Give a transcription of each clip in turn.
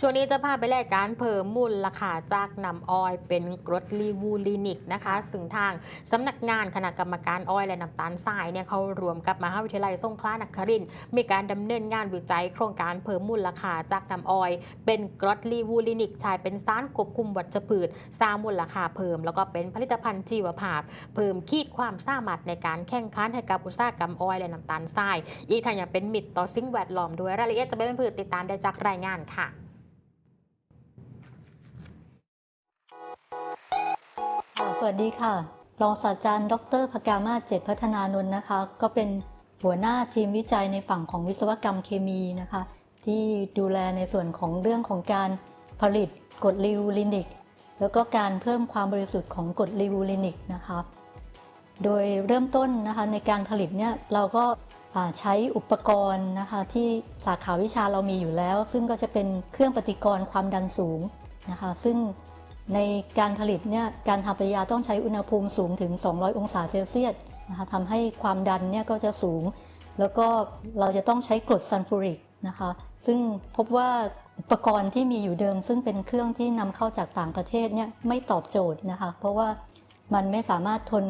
ช่วงนี้จะพาไปแลกการเพิ่มมูลราคาจากนำออยเป็นกรดลีวูลินิกนะคะซึ่งทางสำนักงานคณะกรรมการออยและน้ำตาลทรายเนี่ยเขารวมกับมหาวิทยาลัยสงขลานครินทร์มีการดำเนินงานวิจัยโครงการเพิ่มมูลราคาจากนำออย เป็นกรดลีวูลินิกใช้เป็นสารควบคุมวัชพืชสร้างมูลราคาเพิ่ม แล้วก็เป็นผลิตภัณฑ์ชีวภาพ เพิ่มขีดความสามารถในการแข่งขันให้กับอุตสาหกรรมออยและน้ำตาลทราย อีกทั้งยังเป็นมิตรต่อสิ่งแวดล้อมด้วยรายละเอียดจะเป็นเพื่อติดตามได้จากรายงานค่ะ สวัสดีค่ะ รองศาสตราจารย์ ดรพกามาศเจ็ดพัฒนานนท์นะคะ ก็เป็นหัวหน้าทีมวิจัยในฝั่งของวิศวกรรมเคมีนะคะ ที่ดูแลในส่วนของเรื่องของการผลิตกรดลิวูลินิก แล้วก็การเพิ่มความบริสุทธิ์ของกรดลิวูลินิกนะคะ โดยเริ่มต้นนะคะในการผลิตเนี่ยเราก็ใช้อุปกรณ์นะคะที่สาขาวิชาเรามีอยู่แล้ว ซึ่งก็จะเป็นเครื่องปฏิกรณ์ความดันสูงนะคะ ซึ่ง ในการผลิตเนี่ยการทำปฏิกิริยาต้องใช้อุณหภูมิสูงถึง 200 องศาเซลเซียสนะคะทำให้ความดันเนี่ยก็จะสูง แล้วก็เราจะต้องใช้กรดซัลฟูริกนะคะซึ่งพบว่าอุปกรณ์ที่มีอยู่เดิม ซึ่งเป็นเครื่องที่นำเข้าจากต่างประเทศเนี่ยไม่ตอบโจทย์นะคะเพราะว่ามันไม่สามารถทน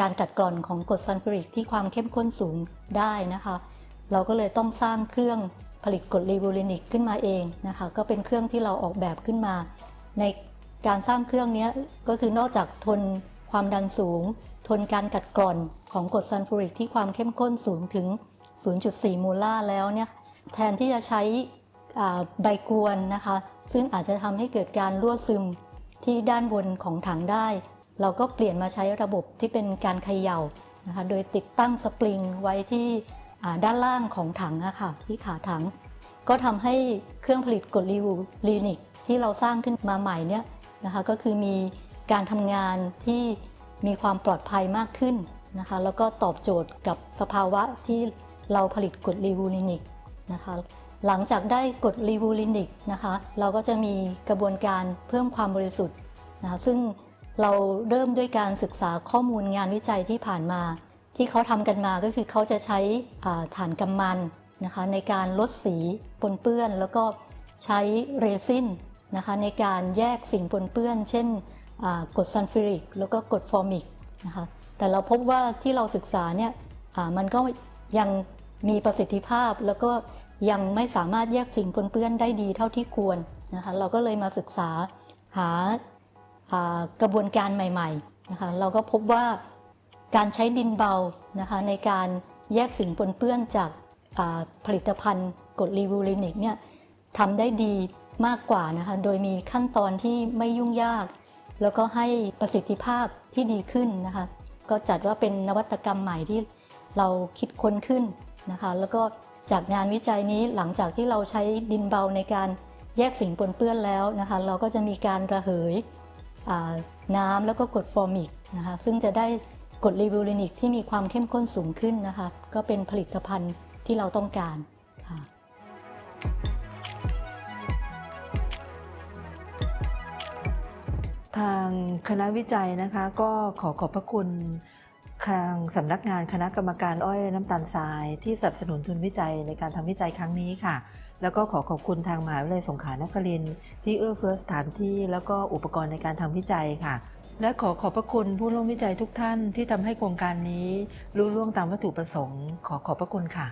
การกัดกร่อนของกรดซัลฟูริกที่ความเข้มข้นสูงได้นะคะเราก็เลยต้องสร้างเครื่องผลิตกรดลีบูลินิกขึ้นมาเองนะคะก็เป็นเครื่องที่เราออกแบบขึ้นมาใน การสร้างเครื่องนี้ก็คือนอกจากทนความดันสูง ทนการกัดกร่อนของกรดซัลฟูริกที่ความเข้มข้นสูงถึง 0.4โมลาร์แล้วเนี่ยแทนที่จะใช้ใบกวนนะคะ ซึ่งอาจจะทำให้เกิดการรั่วซึมที่ด้านบนของถังได้ เราก็เปลี่ยนมาใช้ระบบที่เป็นการเขย่านะคะโดยติดตั้งสปริงไว้ที่ด้านล่างของถังอะค่ะที่ขาถัง ก็ทำให้เครื่องผลิตกรดลีวูลินิกที่เราสร้างขึ้นมาใหม่เนี่ย นะคะก็คือมีการทำงานที่มีความปลอดภัยมากขึ้นนะคะแล้วก็ตอบโจทย์กับสภาวะที่เราผลิตกรดลีวูลินิกนะคะหลังจากได้กรดลีวูลินิกนะคะเราก็จะมีกระบวนการเพิ่มความบริสุทธิ์นะคะซึ่งเราเริ่มด้วยการศึกษาข้อมูลงานวิจัยที่ผ่านมา ที่เขาทำกันมาก็คือเขาจะใช้ฐานกำมันนะคะในการลดสีปนเปื้อน แล้วก็ใช้เรซิน นะคะในการแยกสิ่งปนเปื้อน เช่นกรดซัลฟูริกแล้วก็กรดฟอร์มิกนะคะแต่เราพบว่าที่เราศึกษาเนี่ยมันก็ยังมีประสิทธิภาพแล้วก็ยังไม่สามารถแยกสิ่งปนเปื้อนได้ดีเท่าที่ควรนะคะเราก็เลยมาศึกษาหาากระบวนการใหม่ๆนะคะเราก็พบว่าการใช้ดินเบานะคะในการแยกสิ่งปนเปื้อนจากาผลิตภัณฑ์กรดลีวูลินิกเนี่ยทำได้ดี มากกว่านะคะ โดยมีขั้นตอนที่ไม่ยุ่งยาก แล้วก็ให้ประสิทธิภาพที่ดีขึ้นนะคะ ก็จัดว่าเป็นนวัตกรรมใหม่ที่เราคิดค้นขึ้นนะคะ แล้วก็จากงานวิจัยนี้หลังจากที่เราใช้ดินเบาในการแยกสิ่งปนเปื้อนแล้วนะคะ เราก็จะมีการระเหยน้ำแล้วก็กรดฟอร์มิกนะคะ ซึ่งจะได้กรดลีบูลินิกที่มีความเข้มข้นสูงขึ้นนะคะ ก็เป็นผลิตภัณฑ์ที่เราต้องการางคณะวิจัยนะคะก็ขอขอบพระคุณทางสำนักงานคณะกรรมการอ้อยน้ำตาลทราย ที่สนับสนุนทุนวิจัยในการทำวิจัยครั้งนี้ค่ะ แล้วก็ขอขอบคุณทางมหาวิทยาลัยสงขลานครินทร์ที่เอื้อเฟื้อสถานที่ แล้วก็อุปกรณ์ในการทำวิจัยค่ะ และขอขอบพระคุณผู้ร่วมวิจัยทุกท่านที่ทำให้โครงการนี้รุ่ล่วงตามวัตถุประสงค์ ขอขอบพระคุณค่ะ